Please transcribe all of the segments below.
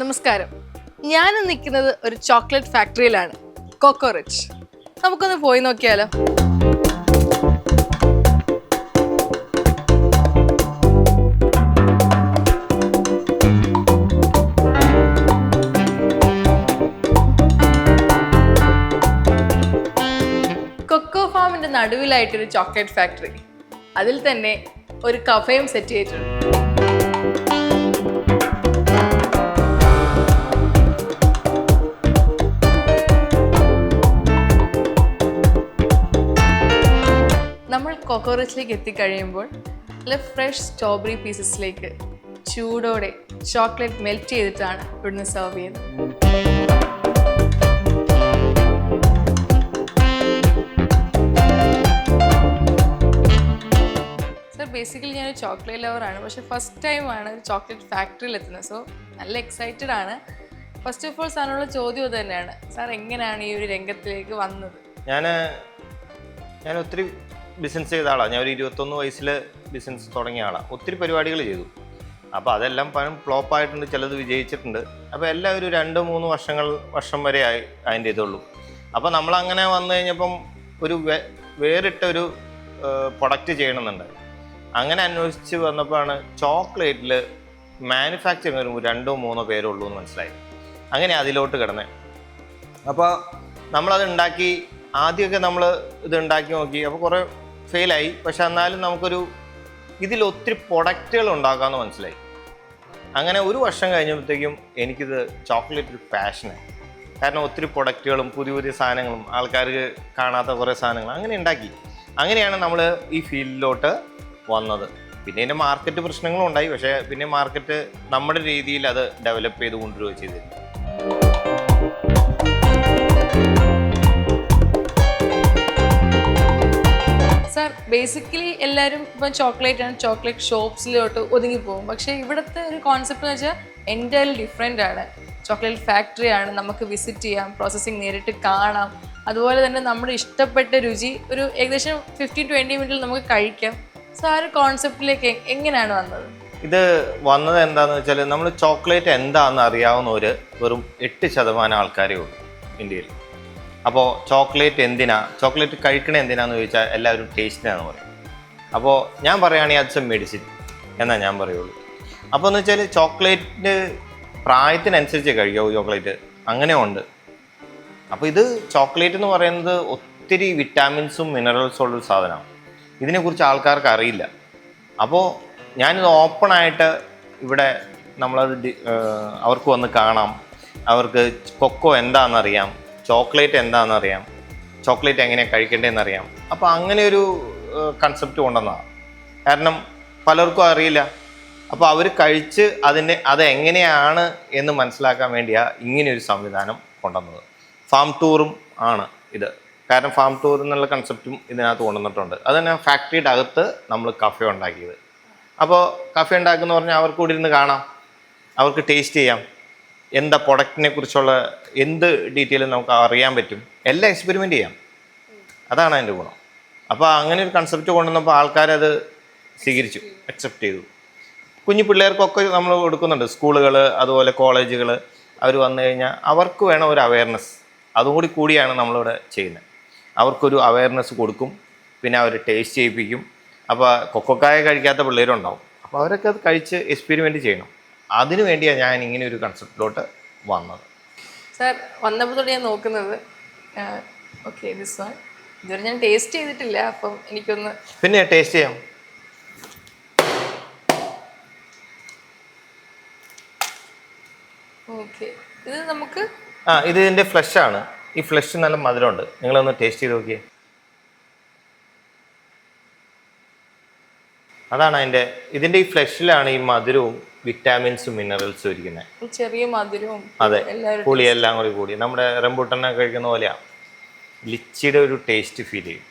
നമസ്കാരം. ഞാൻ നിൽക്കുന്നത് ഒരു ചോക്ലേറ്റ് ഫാക്ടറിയിലാണ്. കോക്കോറിച്ച് നമുക്കൊന്ന് പോയി നോക്കിയാലോ? കൊക്കോ ഫാമിന്റെ നടുവിലായിട്ടൊരു ചോക്ലേറ്റ് ഫാക്ടറി. അതിൽ തന്നെ ഒരു കഫയും സെറ്റ് ചെയ്തിട്ടുണ്ട്. കൊക്കോറിച്ചിലേക്ക് എത്തിക്കഴിയുമ്പോൾ നല്ല ഫ്രഷ് സ്ട്രോബെറി പീസസിലേക്ക് ചൂടോടെ ചോക്ലേറ്റ് മെൽറ്റ് ചെയ്തിട്ടാണ് ഇവിടുന്ന് സെർവ് ചെയ്യുന്നത്. സർ ബേസിക്കലി ഞാനൊരു ചോക്ലേറ്റ് ലവറാണ് പക്ഷേ ഫസ്റ്റ് ടൈമാണ് ഒരു ചോക്ലേറ്റ് ഫാക്ടറിയിൽ എത്തുന്നത്. സോ നല്ല എക്സൈറ്റഡ് ആണ്. ഫസ്റ്റ് ഓഫ് ഓൾ സാറിനുള്ള ചോദ്യം അത് തന്നെയാണ്. സാർ എങ്ങനെയാണ് ഈ ഒരു രംഗത്തിലേക്ക് വന്നത്? ഞാൻ ഞാൻ ഒത്തിരി ബിസിനസ് ചെയ്ത ആളാണ് ഞാൻ ഒരു ഇരുപത്തൊന്ന് വയസ്സിൽ ബിസിനസ് തുടങ്ങിയ ആളാണ് ഒത്തിരി പരിപാടികൾ ചെയ്തു. അപ്പോൾ അതെല്ലാം പലരും ഫ്ലോപ്പ് ആയിട്ടുണ്ട് ചിലത് വിജയിച്ചിട്ടുണ്ട്. അപ്പോൾ എല്ലാം ഒരു രണ്ട് മൂന്ന് വർഷങ്ങൾ വർഷം വരെ ആയി അതിന്റെ ഇതുള്ളൂ. അപ്പോൾ നമ്മളങ്ങനെ വന്നു കഴിഞ്ഞപ്പം ഒരു വേ- വേറിട്ട ഒരു പ്രൊഡക്റ്റ് ചെയ്യണമെന്നുണ്ട്. അങ്ങനെ അന്വേഷിച്ച് വന്നപ്പോഴാണ് ചോക്ലേറ്റിൽ മാനുഫാക്ചറിങ് ഒരു രണ്ടോ മൂന്നോ പേരേ ഉള്ളൂ എന്ന് മനസ്സിലായി. അങ്ങനെ അതിലോട്ട് കിടന്നേ. അപ്പോൾ നമ്മളത് ഉണ്ടാക്കി ആദ്യമൊക്കെ നമ്മൾ ഇത് ഉണ്ടാക്കി നോക്കി. അപ്പോൾ കുറേ ഫെയിലായി. പക്ഷെ എന്നാലും നമുക്കൊരു ഇതിൽ ഒത്തിരി പ്രൊഡക്റ്റുകൾ ഉണ്ടാക്കാമെന്ന് മനസ്സിലായി. അങ്ങനെ ഒരു വർഷം കഴിഞ്ഞപ്പോഴത്തേക്കും എനിക്കിത് ചോക്ലേറ്റ് ഒരു പാഷനായി കാരണം ഒത്തിരി പ്രൊഡക്റ്റുകളും പുതിയ പുതിയ സാധനങ്ങളും ആൾക്കാർക്ക് കാണാത്ത കുറേ സാധനങ്ങൾ അങ്ങനെ ഉണ്ടാക്കി. അങ്ങനെയാണ് നമ്മൾ ഈ ഫീൽഡിലോട്ട് വന്നത്. പിന്നെ ഇതിന്റെ മാർക്കറ്റ് പ്രശ്നങ്ങളും ഉണ്ടായി. പക്ഷേ പിന്നെ മാർക്കറ്റ് നമ്മുടെ രീതിയിൽ അത് ഡെവലപ്പ് ചെയ്ത് കൊണ്ടുവരിക ചെയ്തിരുന്നു. സാർ ബേസിക്കലി എല്ലാവരും ഇപ്പം ചോക്ലേറ്റ് ആണ്. ചോക്ലേറ്റ് ഷോപ്സിലോട്ട് ഒതുങ്ങി പോകും. പക്ഷേ ഇവിടുത്തെ ഒരു കോൺസെപ്റ്റ് എന്ന് വെച്ചാൽ എന്റെ ഡിഫറെന്റ് ആണ്. ചോക്ലേറ്റ് ഫാക്ടറി ആണ് നമുക്ക് വിസിറ്റ് ചെയ്യാം പ്രോസസ്സിങ് നേരിട്ട് കാണാം. അതുപോലെ തന്നെ നമ്മുടെ ഇഷ്ടപ്പെട്ട രുചി ഒരു ഏകദേശം ഫിഫ്റ്റീൻ ട്വന്റി മിനിറ്റിൽ നമുക്ക് കഴിക്കാം. സോ ആ ഒരു കോൺസെപ്റ്റിലേക്ക് എങ്ങനെയാണ് വന്നത്? ഇത് വന്നത് എന്താണെന്ന് വെച്ചാൽ നമ്മൾ ചോക്ലേറ്റ് എന്താണെന്ന് അറിയാവുന്നവർ വെറും എട്ട് ശതമാനം ആൾക്കാരേ ഉള്ളൂ ഇന്ത്യയിൽ. അപ്പോൾ ചോക്ലേറ്റ് എന്തിനാ? ചോക്ലേറ്റ് കഴിക്കണ എന്തിനാന്ന് ചോദിച്ചാൽ എല്ലാവരും ടേസ്റ്റിനാന്ന് പറയും അപ്പോൾ ഞാൻ പറയുകയാണെങ്കിൽ അച്ഛൻ മെഡിസിൻ എന്നാ ഞാൻ പറയുള്ളൂ. അപ്പോൾ എന്ന് വെച്ചാൽ ചോക്ലേറ്റ് പ്രായത്തിനനുസരിച്ച് കഴിക്കാവൂ ചോക്ലേറ്റ്. അങ്ങനെ ഉണ്ട്. അപ്പോൾ ഇത് ചോക്ലേറ്റ് എന്ന് പറയുന്നത് ഒത്തിരി വിറ്റാമിൻസും മിനറൽസും ഉള്ളൊരു സാധനമാണ്. ഇതിനെക്കുറിച്ച് ആൾക്കാർക്ക് അറിയില്ല. അപ്പോൾ ഞാനിത് ഓപ്പണായിട്ട് ഇവിടെ നമ്മളത് അവർക്ക് വന്ന് കാണാം. അവർക്ക് കൊക്കോ എന്താണെന്നറിയാം. ചോക്ലേറ്റ് എന്താണെന്ന് അറിയാം ചോക്ലേറ്റ് എങ്ങനെയാണ് കഴിക്കേണ്ടതെന്ന് അറിയാം അപ്പോൾ അങ്ങനെ ഒരു കൺസെപ്റ്റ് കൊണ്ടുവന്നതാണ് കാരണം പലർക്കും അറിയില്ല. അപ്പോൾ അവർ കഴിച്ച് അതിനെ അത് എങ്ങനെയാണ് എന്ന് മനസ്സിലാക്കാൻ വേണ്ടിയാണ് ഇങ്ങനെയൊരു സംവിധാനം കൊണ്ടുവന്നത്. ഫാം ടൂറും ആണ് ഇത്. കാരണം ഫാം ടൂർ എന്നുള്ള കൺസെപ്റ്റും ഇതിനകത്ത് കൊണ്ടുവന്നിട്ടുണ്ട്. അത് തന്നെ ഫാക്ടറിയുടെ അകത്ത് നമ്മൾ കഫേ ഉണ്ടാക്കിയത്. അപ്പോൾ കഫേ ഉണ്ടാക്കുന്ന പറഞ്ഞാൽ അവർക്ക് കൂടി ഇരുന്ന് കാണാം. അവർക്ക് ടേസ്റ്റ് ചെയ്യാം. എന്താ പ്രൊഡക്റ്റിനെ കുറിച്ചുള്ള എന്ത് ഡീറ്റെയിലും നമുക്ക് അറിയാൻ പറ്റും. എല്ലാം എക്സ്പെരിമെന്റ് ചെയ്യാം. അതാണ് അതിന്റെ ഗുണം. അപ്പോൾ അങ്ങനെ ഒരു കൺസെപ്റ്റ് കൊണ്ടുവന്നപ്പോൾ ആൾക്കാരത് സ്വീകരിച്ചു അക്സെപ്റ്റ് ചെയ്തു. കുഞ്ഞു പിള്ളേർക്കൊക്കെ നമ്മൾ കൊടുക്കുന്നുണ്ട്. സ്കൂളുകൾ അതുപോലെ കോളേജുകൾ അവർ വന്നു കഴിഞ്ഞാൽ അവർക്ക് വേണം ഒരു അവയർനെസ് അതുകൂടി കൂടിയാണ് നമ്മളിവിടെ ചെയ്യുന്നത്. അവർക്കൊരു അവയർനെസ് കൊടുക്കും പിന്നെ അവർ ടേസ്റ്റ് ചെയ്യിപ്പിക്കും. അപ്പോൾ കൊക്കോക്കായ കഴിക്കാത്ത പിള്ളേരുണ്ടാവും. അപ്പോൾ അവരൊക്കെ അത് കഴിച്ച് എക്സ്പെരിമെന്റ് ചെയ്യണം. അതിനു വേണ്ടിയാണ് ഞാൻ ഇങ്ങനെ ഒരു കൺസെപ്റ്റിലോട്ട് വന്നത്. സാർ വന്നപ്പോൾ തൊട്ട് ഞാൻ നോക്കുന്നത്. ഓക്കെ ദിസ് വൺ ഇതുവരെ ഞാൻ ടേസ്റ്റ് ചെയ്തിട്ടില്ല അപ്പം എനിക്കൊന്ന് പിന്നെ ടേസ്റ്റ് ചെയ്യാം. ഓക്കെ ഇത് നമുക്ക് ആ ഇത് ഇതിന്റെ ഫ്ലഷ് ആണ്. ഈ ഫ്ലഷ് നല്ല മധുരമുണ്ട്. നിങ്ങളൊന്ന് ടേസ്റ്റ് ചെയ്ത് നോക്കിയേ. അതാണ് അതിന്റെ ഇതിന്റെ ഈ ഫ്ലഷിലാണ് ഈ മധുരവും വിറ്റാമിൻസും മിനറൽസും ഇരിക്കുന്നത് ചെറിയ മധുരവും അതെ പുളി എല്ലാം കൂടി കൂടി. നമ്മുടെ റംബൂട്ടനെ കഴിക്കുന്ന പോലെയാണ് ലിച്ചിയുടെ ഒരു ടേസ്റ്റ് ഫീൽ ചെയ്യും.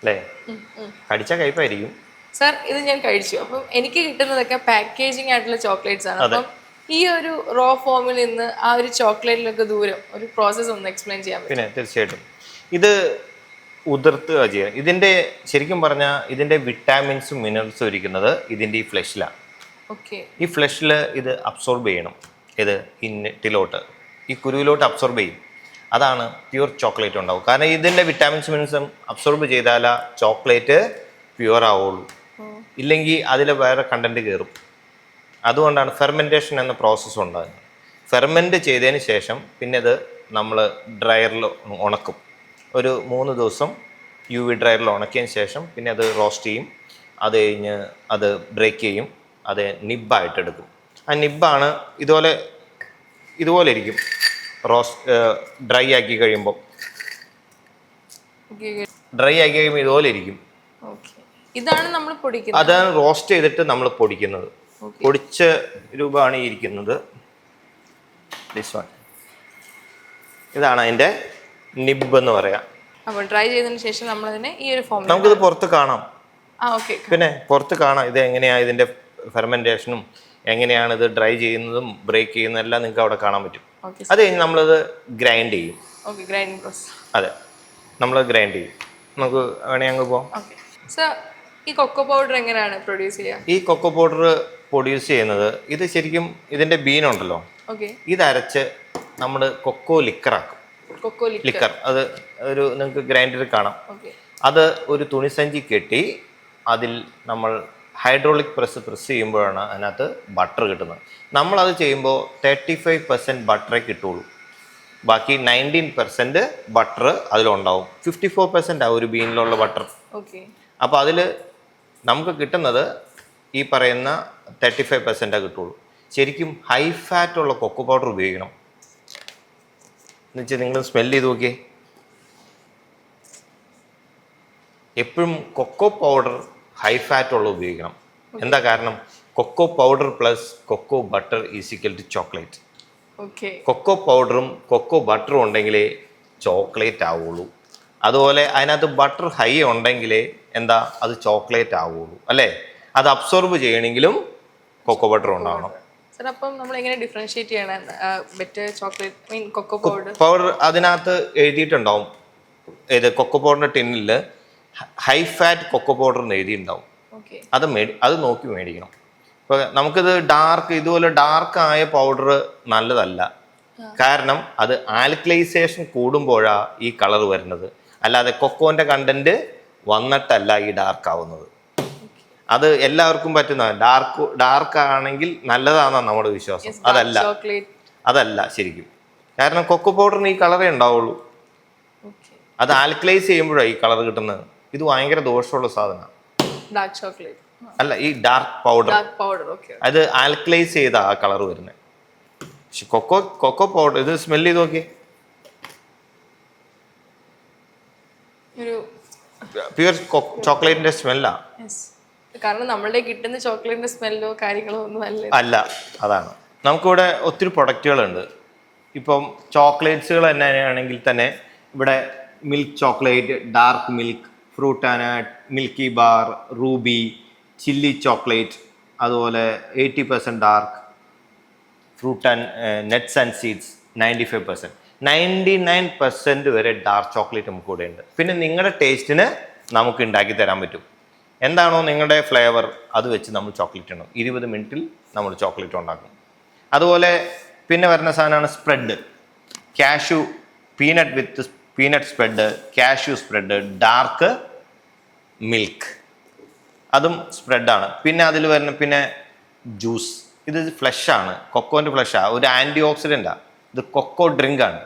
അല്ലേ? കടിച്ച കയ്പായിരിക്കും. സാർ ഇത് ഞാൻ കഴിച്ചു. അപ്പം എനിക്ക് കിട്ടുന്നതൊക്കെ പാക്കേജിംഗ് ആയിട്ടുള്ള ചോക്ലേറ്റ്സ് ആണ്. അപ്പം ഈ ഒരു റോ ഫോമിൽ നിന്ന് ആ ഒരു ചോക്ലേറ്റിലൊക്കെ ദൂരം ഒരു പ്രോസസ്സ് ഒന്ന് എക്സ്പ്ലെയിൻ ചെയ്യാൻ പിന്നെ തീർച്ചയായിട്ടും. ഇത് ഉതിർത്തുക ചെയ്യുക. ഇതിന്റെ ശരിക്കും പറഞ്ഞാൽ ഇതിന്റെ വിറ്റാമിൻസും മിനറൽസും ഇരിക്കുന്നത് ഇതിന്റെ ഈ ഫ്ലഷിലാണ് ഓക്കെ ഈ ഫ്ലഷിൽ ഇത് അബ്സോർബ് ചെയ്യണം. ഇത് ഈ നെറ്റിലോട്ട് ഈ കുരുവിലോട്ട് അബ്സോർബ് ചെയ്യും. അതാണ് പ്യുവർ ചോക്ലേറ്റ് ഉണ്ടാവും കാരണം ഇതിന്റെ വിറ്റാമിൻസ് മിനറൽസും അബ്സോർബ് ചെയ്താലാ ചോക്ലേറ്റ് പ്യുവർ ആവുള്ളൂ. ഇല്ലെങ്കിൽ അതിൽ വേറെ കണ്ടന്റ് കയറും അതുകൊണ്ടാണ് ഫെർമെന്റേഷൻ എന്ന പ്രോസസ്സ് ഉണ്ടാകുന്നത് ഫെർമെന്റ് ചെയ്തതിന് ശേഷം പിന്നെ അത് നമ്മൾ ഡ്രയറിൽ ഉണക്കും. ഒരു മൂന്ന് ദിവസം യു വി ഡ്രയറിൽ ഉണക്കിയതിന് ശേഷം പിന്നെ അത് റോസ്റ്റ് ചെയ്യും. അത് കഴിഞ്ഞ് അത് ബ്രേക്ക് ചെയ്യും. അത് നിബ്ബായിട്ട് എടുക്കും. ആ നിബ്ബാണ് ഇതുപോലെ ഇതുപോലെ ഇരിക്കും. റോസ് ഡ്രൈ ആക്കി കഴിയുമ്പോൾ ഡ്രൈ ആക്കി കഴിയുമ്പോൾ ഇതുപോലെ ഇരിക്കും. ഇതാണ് നമ്മൾ പൊടിക്കുന്നത്. അതാണ് റോസ്റ്റ് ചെയ്തിട്ട് നമ്മൾ പൊടിക്കുന്നത്. പൊടിച്ച രൂപമാണ് ഇരിക്കുന്നത്. ദിസ് വൺ ഇതാണ് അതിന്റെ നിബ് എന്ന് പറയാം. അപ്പോൾ ഡ്രൈ ചെയ്തതിന് ശേഷം നമ്മൾ അതിനെ ഈ ഒരു ഫോമിൽ ഇത് പുറത്ത് കാണാം. ആ ഓക്കെ പിന്നെ പുറത്ത് കാണാം. ഇത് എങ്ങനെയാണ് ഇതിന്റെ ഫെർമെന്റേഷനും എങ്ങനെയാണ് ഇത് ഡ്രൈ ചെയ്യുന്നതും ബ്രേക്ക് ചെയ്യുന്നതും എല്ലാം നിങ്ങൾക്ക് അവിടെ കാണാൻ പറ്റും. ഓക്കെ അത് കഴിഞ്ഞ് നമ്മളിത് ഗ്രൈൻഡ് ചെയ്യും. അതെ. നമ്മൾ ഗ്രൈൻഡ് ചെയ്യും. നമുക്ക് വേണേ അങ്ങ് പോവാം. ഈ കൊക്കോ പൗഡർ എങ്ങനെയാണ് പ്രൊഡ്യൂസ് ചെയ്യുക? ഈ കൊക്കോ പൗഡർ പ്രൊഡ്യൂസ് ചെയ്യുന്നത് ഇത് ശരിക്കും ഇതിന്റെ ബീനുണ്ടല്ലോ ഓക്കെ ഇതരച്ച് നമ്മൾ കൊക്കോ ലിക്കറാക്കും ലിക്കർ. അത് ഒരു നിങ്ങൾക്ക് ഗ്രൈൻഡറിൽ കാണാം. അത് ഒരു തുണിസഞ്ചി കെട്ടി അതിൽ നമ്മൾ ഹൈഡ്രോളിക് പ്രസ് പ്രസ് ചെയ്യുമ്പോഴാണ് അതിനകത്ത് ബട്ടർ കിട്ടുന്നത്. നമ്മളത് ചെയ്യുമ്പോൾ തേർട്ടി ഫൈവ് പെർസെന്റ് ബട്ടറേ കിട്ടുള്ളൂ ബാക്കി നയന്റീൻ പെർസെന്റ് ബട്ടർ അതിലുണ്ടാവും. ഫിഫ്റ്റി ഫോർ പെർസെന്റ് ആ ഒരു ബീനിലുള്ള ബട്ടർ. ഓക്കെ. അപ്പോൾ അതിൽ നമുക്ക് കിട്ടുന്നത് ഈ പറയുന്ന തേർട്ടി ഫൈവ് പെർസെന്റേ കിട്ടുള്ളൂ ശരിക്കും ഹൈ ഫാറ്റ് ഉള്ള കൊക്കോ പൗഡർ ഉപയോഗിക്കണം. എന്ന് വെച്ചാൽ നിങ്ങൾ സ്മെൽ ചെയ്ത് നോക്കിയേ. എപ്പോഴും കൊക്കോ പൗഡർ ഹൈ ഫാറ്റ് ഉള്ള ഉപയോഗിക്കണം. എന്താ കാരണം? Cocoa powder plus cocoa butter is equal to chocolate okay cocoa പൗഡറും കൊക്കോ ബട്ടറും ഉണ്ടെങ്കിലേ ചോക്ലേറ്റ് ആവുള്ളൂ. അതുപോലെ അതിനകത്ത് ബട്ടർ ഹൈ ഉണ്ടെങ്കിലേ എന്താ? അത് ചോക്ലേറ്റ് ആവുള്ളൂ. അല്ലേ? അത് അബ്സോർബ് ചെയ്യണമെങ്കിലും കൊക്കോ ബട്ടർ ഉണ്ടാവണം. സർ അപ്പം നമ്മൾ എങ്ങനെ ഡിഫറൻഷിയേറ്റ് ചെയ്യണം better chocolate mean cocoa powder powder അതിനകത്ത് എഴുതിയിട്ടുണ്ടാവും. ഇത് കൊക്കോ പൗഡറിന്റെ ടിന്നിൽ ഹൈ ഫാറ്റ് കൊക്കോ പൗഡർ എന്ന് എഴുതിയിട്ടുണ്ടാവും. അത് മേടി അത് നോക്കി മേടിക്കണം. ഇപ്പൊ നമുക്കിത് ഡാർക്ക് ഇതുപോലെ ഡാർക്ക് ആയ പൗഡർ നല്ലതല്ല. കാരണം അത് ആൽക്കലൈസേഷൻ കൂടുമ്പോഴാണ് ഈ കളർ വരുന്നത്. അല്ലാതെ കൊക്കോന്റെ കണ്ടന്റ് വന്നിട്ടല്ല ഈ ഡാർക്ക് ആവുന്നത്. അത് എല്ലാവർക്കും പറ്റുന്ന ഡാർക്ക് ഡാർക്ക് ആണെങ്കിൽ നല്ലതാണെന്നാണ് നമ്മുടെ വിശ്വാസം. അതല്ല. അതല്ല ശരിക്കും. കാരണം കൊക്കോ പൗഡറിന് ഈ കളറേ ഉണ്ടാവുള്ളൂ. അത് ആൽക്കലൈസ് ചെയ്യുമ്പോഴാണ് ഈ കളർ കിട്ടുന്നത്. ഇത് ഭയങ്കര ദോഷമുള്ള സാധനമാണ് ഡാർക്ക് ചോക്ലേറ്റ് അല്ല ഈ ഡാർക്ക് പൗഡർ പൗഡർ അത് ആൽക്കലൈസ് ചെയ്ത ആ കളർ വരുന്നത് പക്ഷെ കൊക്കോ കൊക്കോ പൗഡർ ഇത് സ്മെൽ ചെയ്ത് നോക്കി പ്യുവർ ചോക്ലേറ്റിന്റെ സ്മെല്ലാ കാരണം നമ്മളുടെ കിട്ടുന്ന ചോക്ലേറ്റിന്റെ സ്മെല്ലോ കാര്യങ്ങളോ ഒന്നും അല്ല. അല്ല അതാണ്. നമുക്കിവിടെ ഒത്തിരി പ്രൊഡക്റ്റുകളുണ്ട്. ഇപ്പം ചോക്ലേറ്റ്സുകൾ തന്നെ ആണെങ്കിൽ തന്നെ ഇവിടെ milk chocolate dark milk fruit and milky bar ruby chilli chocolate അതുപോലെ eighty percent dark fruit and nuts and seeds ninety five percent. Ninety nine percent വരെ ഡാർക്ക് ചോക്ലേറ്റ് നമുക്ക് കൂടെ ഉണ്ട് പിന്നെ നിങ്ങളുടെ ടേസ്റ്റിന് നമുക്ക് ഉണ്ടാക്കി തരാൻ പറ്റും. എന്താണോ നിങ്ങളുടെ ഫ്ലേവർ അത് വെച്ച് നമ്മൾ ചോക്ലേറ്റ് ഉണ്ടാക്കും ഇരുപത് മിനിറ്റിൽ നമ്മൾ ചോക്ലേറ്റ് ഉണ്ടാക്കും. അതുപോലെ പിന്നെ വരുന്ന സാധനമാണ് spread cashew peanut with peanut spread cashew spread dark milk അതും സ്പ്രെഡാണ് പിന്നെ അതിൽ വരുന്ന പിന്നെ ജ്യൂസ് ഇത് ഫ്ലഷാണ് കൊക്കോന്റെ ഫ്ലഷാണ് ഒരു ആന്റി ഓക്സിഡന്റാണ് ഇത് കൊക്കോ ഡ്രിങ്കാണ്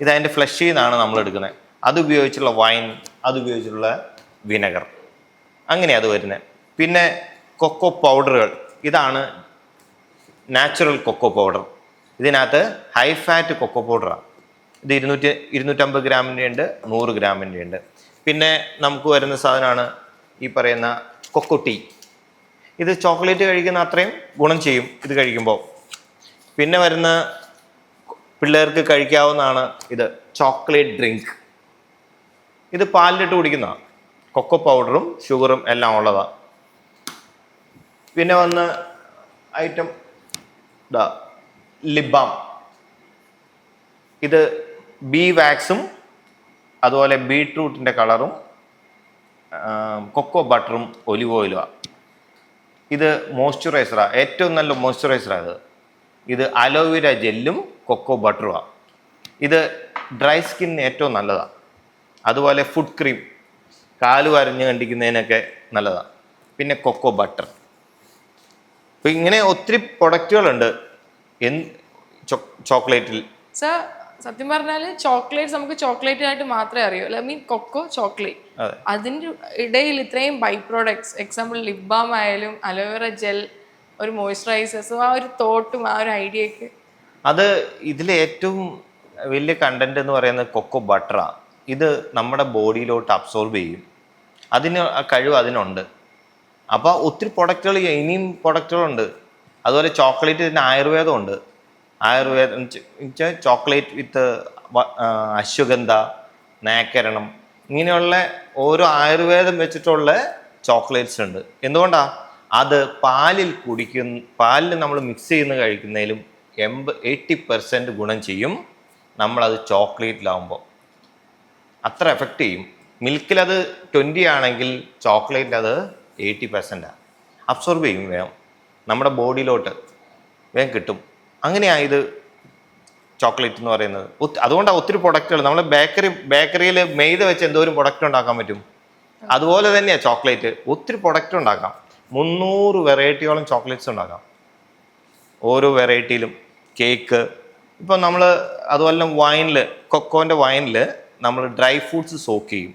ഇത് അതിന്റെ ഫ്ലഷിൽ നിന്നാണ് നമ്മൾ എടുക്കുന്നത്. അത് ഉപയോഗിച്ചുള്ള വൈൻ അത് ഉപയോഗിച്ചുള്ള വിനെഗർ അങ്ങനെയാണ് അത് വരുന്നത് പിന്നെ കൊക്കോ പൗഡറുകൾ ഇതാണ് നാച്ചുറൽ കൊക്കോ പൗഡർ ഇതിനകത്ത് ഹൈ ഫാറ്റ് കൊക്കോ പൗഡറാണ് ഇത് ഇരുന്നൂറ്റി ഇരുന്നൂറ്റമ്പത് ഗ്രാമിന്റെ ഉണ്ട് നൂറ് ഗ്രാമിന്റെ ഉണ്ട് പിന്നെ നമുക്ക് വരുന്ന സാധനമാണ് ഈ പറയുന്ന കൊക്കോ ടീ ഇത് ചോക്ലേറ്റ് കഴിക്കുന്ന അത്രയും ഗുണം ചെയ്യും ഇത് കഴിക്കുമ്പോൾ. പിന്നെ വരുന്ന പിള്ളേർക്ക് കഴിക്കാവുന്നതാണ് ഇത് ചോക്ലേറ്റ് ഡ്രിങ്ക്. ഇത് പാലിലിട്ട് കുടിക്കുന്നതാണ് കൊക്കോ പൗഡറും ഷുഗറും എല്ലാം ഉള്ളതാണ് പിന്നെ വന്ന് ഐറ്റം ഇതാ ലിബാം. ഇത് ബി വാക്സും അതുപോലെ ബീട്രൂട്ടിന്റെ കളറും കൊക്കോ ബട്ടറും ഒലിവ് ഓയിലുമാണ് ഇത് മോയ്സ്ചറൈസറാണ് ഏറ്റവും നല്ല മോയ്സ്ചറൈസറാണ് ഇത്. ഇത് അലോവേര ജെല്ലും കൊക്കോ ബട്ടറുമാണ് ഇത് ഡ്രൈ സ്കിന്നിന് ഏറ്റവും നല്ലതാണ് അതുപോലെ ഫുഡ് ക്രീം. കാൽ വരഞ്ഞ് കണ്ടിക്കുന്നതിനൊക്കെ നല്ലതാണ് പിന്നെ കൊക്കോ ബട്ടർ അപ്പോൾ ഇങ്ങനെ ഒത്തിരി പ്രൊഡക്റ്റുകളുണ്ട് എന്ത് ചോക്ലേറ്റിൽ. സർ സത്യം പറഞ്ഞാൽ ചോക്ലേറ്റ് നമുക്ക് ചോക്ലേറ്റ് ആയിട്ട് മാത്രമേ അറിയൂ. ഐ മീൻ കൊക്കോ ചോക്ലേറ്റ് അതെ. അതിന്റെ ഇടയിൽ ഇത്രയും by products example lip balm ആയാലും അലോവേറ ജെൽ ഒരു മോയ്സ്ചറൈസേഴ്സും ആ ഒരു തോട്ടും ആ ഒരു ഐഡിയയൊക്കെ അത് ഇതിലെ ഏറ്റവും വലിയ കണ്ടന്റ് എന്ന് പറയുന്നത് കൊക്കോ ബട്ടറാണ് ഇത് നമ്മുടെ ബോഡിയിലോട്ട് അബ്സോർബ് ചെയ്യും. അതിന് കഴിവ് അതിനുണ്ട്. അപ്പോൾ ഒത്തിരി പ്രൊഡക്റ്റുകൾ ഇനിയും പ്രൊഡക്റ്റുകളുണ്ട് അതുപോലെ ചോക്ലേറ്റ് ഇതിന് ആയുർവേദമുണ്ട് ആയുർവേദം ചോക്ലേറ്റ് വിത്ത് അശ്വഗന്ധ നാക്കരണം ഇങ്ങനെയുള്ള ഓരോ ആയുർവേദം വെച്ചിട്ടുള്ള ചോക്ലേറ്റ്സ് ഉണ്ട്. എന്തുകൊണ്ടാണ് അത് പാലിൽ കുടിക്കുന്ന പാലിൽ നമ്മൾ മിക്സ് ചെയ്യുന്ന കഴിക്കുന്നതിലും എൺപ എയ്റ്റി പെർസെന്റ് ഗുണം ചെയ്യും. നമ്മളത് ചോക്ലേറ്റിലാവുമ്പോൾ അത്ര എഫക്റ്റ് ചെയ്യും. മിൽക്കിൽ അത് ട്വന്റി ആണെങ്കിൽ ചോക്ലേറ്റിൽ അത് എയ്റ്റി പെർസെന്റാണ് അബ്സോർബ് ചെയ്യും വേഗം. നമ്മുടെ ബോഡിയിലോട്ട് വേഗം കിട്ടും. അങ്ങനെയായത് ചോക്ലേറ്റ് എന്ന് പറയുന്നത്. അതുകൊണ്ടാണ് ഒത്തിരി പ്രൊഡക്റ്റുകൾ നമ്മൾ ബേക്കറി ബേക്കറിയിൽ മെയ്ത വെച്ച് എന്തോരം പ്രൊഡക്റ്റ് ഉണ്ടാക്കാൻ പറ്റും? അതുപോലെ തന്നെയാണ് ചോക്ലേറ്റ്. ഒത്തിരി പ്രൊഡക്റ്റ് ഉണ്ടാക്കാം. മുന്നൂറ് വെറൈറ്റിയോളം ചോക്ലേറ്റ്സ് ഉണ്ടാക്കാം. ഓരോ വെറൈറ്റിയിലും കേക്ക് ഇപ്പം നമ്മൾ അതുപോലെ വൈനിൽ കൊക്കോന്റെ വൈനിൽ നമ്മൾ ഡ്രൈ ഫ്രൂട്ട്സ് സോക്ക് ചെയ്യും.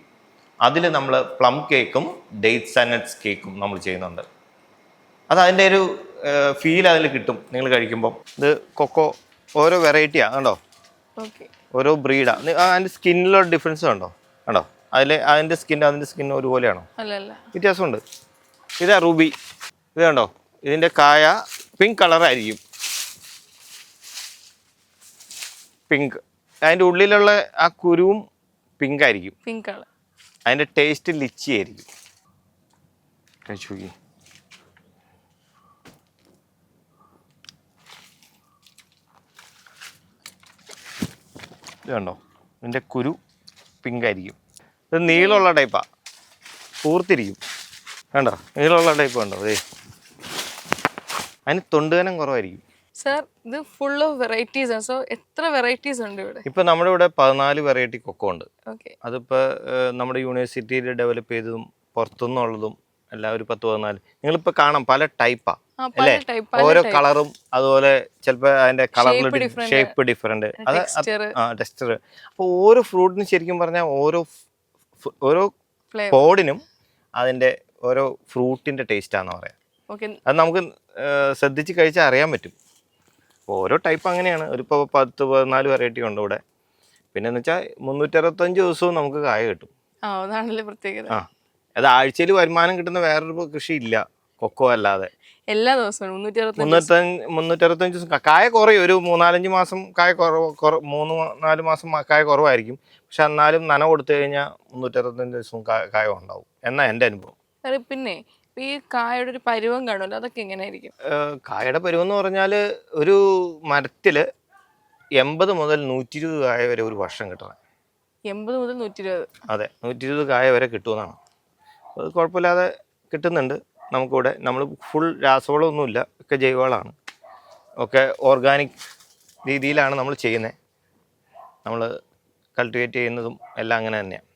അതിൽ നമ്മൾ പ്ലം കേക്കും ഡേറ്റ്സ് ആൻഡ് നട്ട്സ് കേക്കും നമ്മൾ ചെയ്യുന്നുണ്ട്. അത് അതിന്റെ ഒരു ഫീൽ അതിൽ കിട്ടും നിങ്ങൾ കഴിക്കുമ്പോൾ ഇത് കൊക്കോ ഓരോ വെറൈറ്റിയാണ് കണ്ടോ? ഓരോ ബ്രീഡാണ് അതിന്റെ സ്കിന്നിലുള്ള ഡിഫറൻസ് കണ്ടോ കണ്ടോ? അതിൽ അതിന്റെ സ്കിൻ അതിന്റെ സ്കിൻ ഒരുപോലെയാണോ? വ്യത്യാസമുണ്ട്. ഇതാ റൂബി ഇത് കണ്ടോ? ഇതിന്റെ കായ പിങ്ക് കളറായിരിക്കും പിങ്ക് അതിന്റെ ഉള്ളിലുള്ള ആ കുരുവും പിങ്ക് ആയിരിക്കും പിങ്ക് കളർ. അതിന്റെ ടേസ്റ്റ് ലിച്ചി ആയിരിക്കും കഴിച്ചു നോക്കി ഇത് കണ്ടോ? ഇതിന്റെ കുരു പിങ്ക് ആയിരിക്കും ഇത് നീളമുള്ള ടൈപ്പാ കൂർത്തിരിക്കും കണ്ടോ? നീളമുള്ള ടൈപ്പ് കണ്ടോ? അതേ അതിന് തൊണ്ടുകനം കുറവായിരിക്കും. സർ ഇത് ഫുൾ ഓഫ് വെറൈറ്റീസ് ആണ്. സോ എത്ര വെറൈറ്റീസ് ഉണ്ട് ഇവിടെ? ഇപ്പൊ നമ്മുടെ ഇവിടെ പതിനാല് വെറൈറ്റി കൊക്കോ ഉണ്ട്. അതിപ്പോ നമ്മുടെ യൂണിവേഴ്സിറ്റിയിൽ ഡെവലപ്പ് ചെയ്തതും പുറത്തുനിന്നുള്ളതും എല്ലാം ഒരു പത്ത് പതിനാല്. നിങ്ങളിപ്പോ കാണാം പല ടൈപ്പാ അല്ലേ? ഓരോ കളറും അതുപോലെ ചിലപ്പോ അതിന്റെ കളറിൽ ഷേപ്പ് ഡിഫറെന്റ് അത് ടെക്സ്ചർ അപ്പോൾ ഓരോ ഫ്രൂട്ടിനും ശരിക്കും പറഞ്ഞാൽ ഓരോ ഓരോ പോഡിനും അതിന്റെ ഓരോ ഫ്രൂട്ടിന്റെ ടേസ്റ്റ് ആണെന്ന് പറയാം. അത് നമുക്ക് ശ്രദ്ധിച്ച് കഴിച്ചാൽ അറിയാൻ പറ്റും. അപ്പോൾ ഓരോ ടൈപ്പ് അങ്ങനെയാണ്. ഒരു ഇപ്പോൾ പത്ത് പതിനാല് വെറൈറ്റി ഉണ്ട് ഇവിടെ. പിന്നെ എന്ന് വെച്ചാൽ മുന്നൂറ്ററുപത്തഞ്ച് ദിവസവും നമുക്ക് കായ കിട്ടും. ആ അതാണല്ലേ പ്രത്യേകത. ആ അത് ആഴ്ചയിൽ വരുമാനം കിട്ടുന്ന വേറൊരു കൃഷി ഇല്ല. കൊക്കോ അല്ലാതെ. എല്ലാ ദിവസവും മുന്നൂറ്ററുപത്തഞ്ച് ദിവസം. കായ കുറയും. ഒരു മൂന്നാലഞ്ച് മാസം കായ കുറവ് കുറ മൂന്ന് നാല് മാസം കായ കുറവായിരിക്കും. പക്ഷെ എന്നാലും നന കൊടുത്തു കഴിഞ്ഞാൽ മുന്നൂറ്ററുപത്തഞ്ച് ദിവസം കായ ഉണ്ടാവും. എന്നാ എന്റെ അനുഭവം. പിന്നെ ഈ കായയുടെ ഒരു പരുവം കാണുമല്ലോ? അതൊക്കെ എങ്ങനെയായിരിക്കും? കായയുടെ പരുവം എന്ന് പറഞ്ഞാൽ ഒരു മരത്തിൽ എൺപത് മുതൽ നൂറ്റി ഇരുപത് കായ വരെ ഒരു വർഷം കിട്ടണം. എൺപത് മുതൽ നൂറ്റി ഇരുപത് അതെ നൂറ്റി ഇരുപത് കായ വരെ കിട്ടുമെന്നാണ്. അത് കുഴപ്പമില്ലാതെ കിട്ടുന്നുണ്ട്. നമുക്കിവിടെ നമ്മൾ ഫുൾ രാസവളമൊന്നുമില്ല ഒക്കെ ജൈവവളമാണ്. ഒക്കെ ഓർഗാനിക് രീതിയിലാണ് നമ്മൾ ചെയ്യുന്നത്. നമ്മൾ കൾട്ടിവേറ്റ് ചെയ്യുന്നതും എല്ലാം അങ്ങനെ തന്നെയാണ്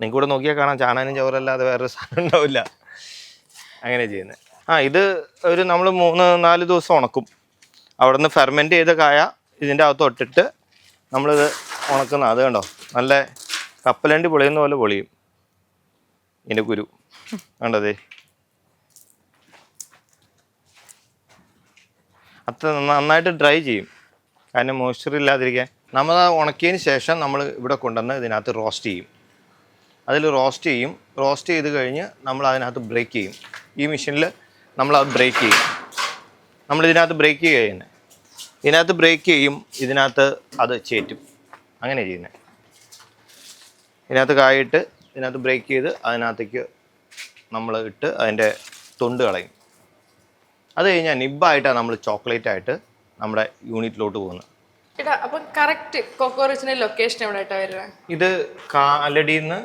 നിങ്ങൾക്ക് ഇവിടെ നോക്കിയാൽ കാണാം ചാണാനും ചവറല്ലാതെ വേറൊരു സാധനം ഉണ്ടാവില്ല. അങ്ങനെ ചെയ്യുന്നത് ആ ഇത് ഒരു നമ്മൾ മൂന്ന് നാല് ദിവസം ഉണക്കും. അവിടുന്ന് ഫെർമെന്റ് ചെയ്ത കായ ഇതിന്റെ അകത്ത് ഇട്ടിട്ട് നമ്മളിത് ഉണക്കുന്ന അത് കണ്ടോ? നല്ല കപ്പലണ്ടി പൊളിയുന്ന പോലെ പൊളിയും. ഇതിന്റെ കുരു. കണ്ടതേ അത്ര നന്ന- നന്നായിട്ട് ഡ്രൈ ചെയ്യും. കാരണം മോയ്സ്ചർ ഇല്ലാതിരിക്കാൻ. നമ്മൾ ഉണക്കിയതിന് ശേഷം നമ്മൾ ഇവിടെ കൊണ്ടുവന്ന് ഇതിനകത്ത് റോസ്റ്റ് ചെയ്യും. അതിൽ റോസ്റ്റ് ചെയ്യും. റോസ്റ്റ് ചെയ്ത് കഴിഞ്ഞ് നമ്മൾ അതിനകത്ത് ബ്രേക്ക് ചെയ്യും. ഈ മെഷീനിൽ നമ്മൾ അത് ബ്രേക്ക് ചെയ്യും. നമ്മൾ ഇതിനകത്ത് ബ്രേക്ക് ചെയ്യുക ചെയ്യുന്നത് ഇതിനകത്ത് ബ്രേക്ക് ചെയ്യും ഇതിനകത്ത് അത് ചേറ്റും. അങ്ങനെ ചെയ്യുന്നത് ഇതിനകത്ത് കായിട്ട് ഇതിനകത്ത് ബ്രേക്ക് ചെയ്ത് അതിനകത്തേക്ക് നമ്മൾ ഇട്ട് അതിന്റെ തൊണ്ട് കളയും. അത് കഴിഞ്ഞാൽ നിബായിട്ടാണ് നമ്മൾ ചോക്ലേറ്റ് ആയിട്ട് നമ്മുടെ യൂണിറ്റിലോട്ട് പോകുന്നത് ഇത് കാലടിയിൽ നിന്ന്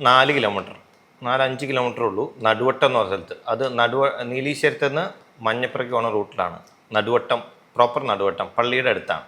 നാല് കിലോമീറ്റർ നാലഞ്ച് കിലോമീറ്റർ ഉള്ളൂ. നടുവട്ടം എന്ന് പറഞ്ഞ സ്ഥലത്ത്. അത് നടുവ നീലീശ്വരത്ത് നിന്ന് മഞ്ഞപ്പുറയ്ക്ക് പോണ റൂട്ടിലാണ്. നടുവട്ടം പ്രോപ്പർ നടുവട്ടം പള്ളിയുടെ അടുത്താണ്.